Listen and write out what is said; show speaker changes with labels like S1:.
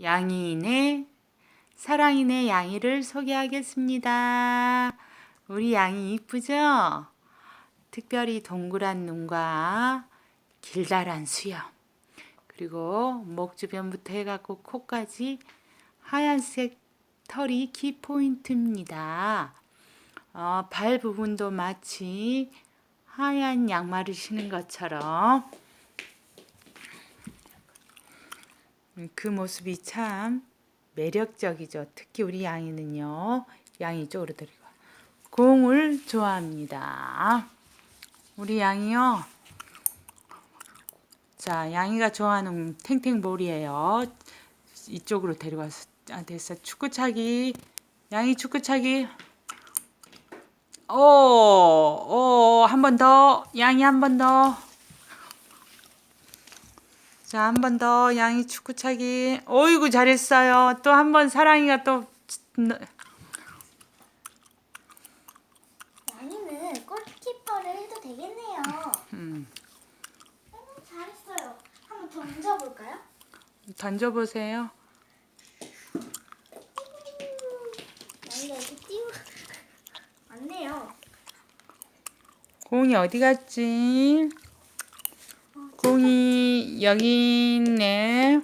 S1: 양이네 사랑이네 양이를 소개하겠습니다. 우리 양이 이쁘죠? 특별히 동그란 눈과 길다란 수염 그리고 목 주변부터 해갖고 코까지 하얀색 털이 키포인트입니다. 어, 발 부분도 마치 하얀 양말을 신은 것처럼 음, 그 모습이 참 매력적이죠. 특히 우리 양이는요. 양이 이쪽으로 들이고 공을 좋아합니다. 우리 양이요. 자, 양이가 좋아하는 탱탱볼이에요. 이쪽으로 데려가서 아 됐어. 축구차기. 양이 축구차기. 오, 오, 한 번 더. 양이 한 번 더. 자, 한 번 더. 양이 축구차기. 어이구, 잘했어요. 또 한 번 사랑이가 또.
S2: 양이는 골키퍼를 해도 되겠네요.
S1: 음,
S2: 어, 잘했어요. 한번 던져볼까요?
S1: 던져보세요.
S2: 양이가 이렇게 띄우... 맞네요.
S1: 공이 어디 갔지? 공이 여기 있네.